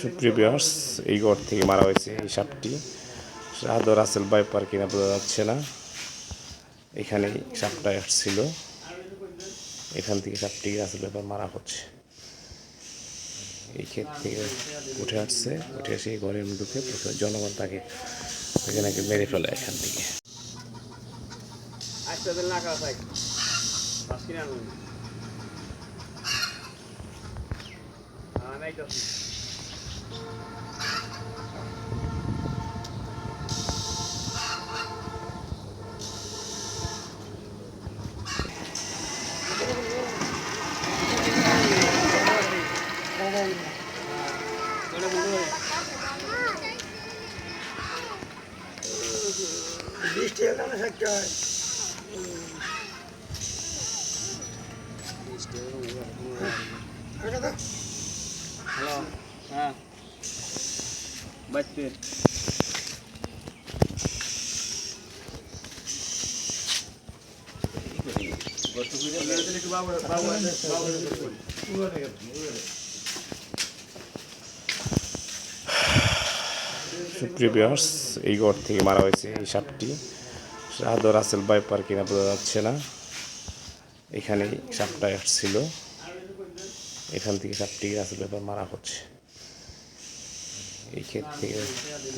সুপ্রিয় ভিউয়ার্স, এই ঘর থেকে মারা হয়েছে এই সাপটি রাহাদ রাসেল বাইপার কিনা বোঝা যাচ্ছে না। এখানেই সাপটা আসছিল। এখান থেকে সাপটি রাসেল বাইপার মারা হচ্ছে। এই ক্ষেত থেকে উঠে আসছে, উঠে এসে ঘরের ঢুকে জনগণ তাকে এখানে মেরে ফেলে এখান থেকে। আজকে থাকতে হয় সুপ্রিয় ভিউয়ার্স এই ঘর থেকে মারা হয়েছে এই সাপটি রাহাদ রাসেল বাইপার কিনা বোঝা যাচ্ছে না এখানেই সাপটা আসছিল এখান থেকে সাপটি রাসেল বাইপার মারা হচ্ছে এই ক্ষেত থেকে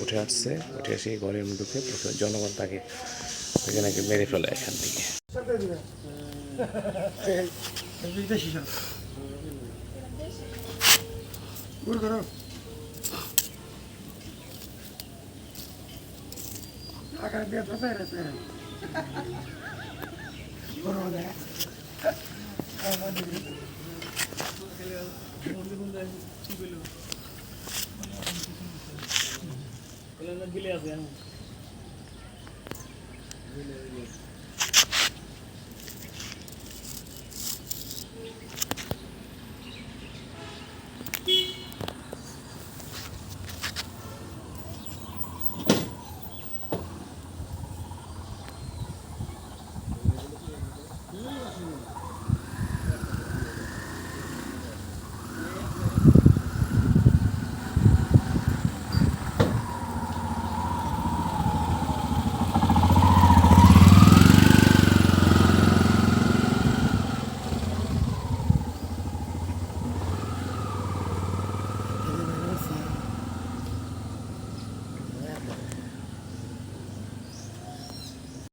উঠে আসছে উঠে এসে ঘরের ঢুকে জনগণ তাকে এখানে মেরে ফেলে এখান থেকে দিবে বিদেশি সব গুড় করো আকার দিয়ে তো পেরেছে বিলে আছে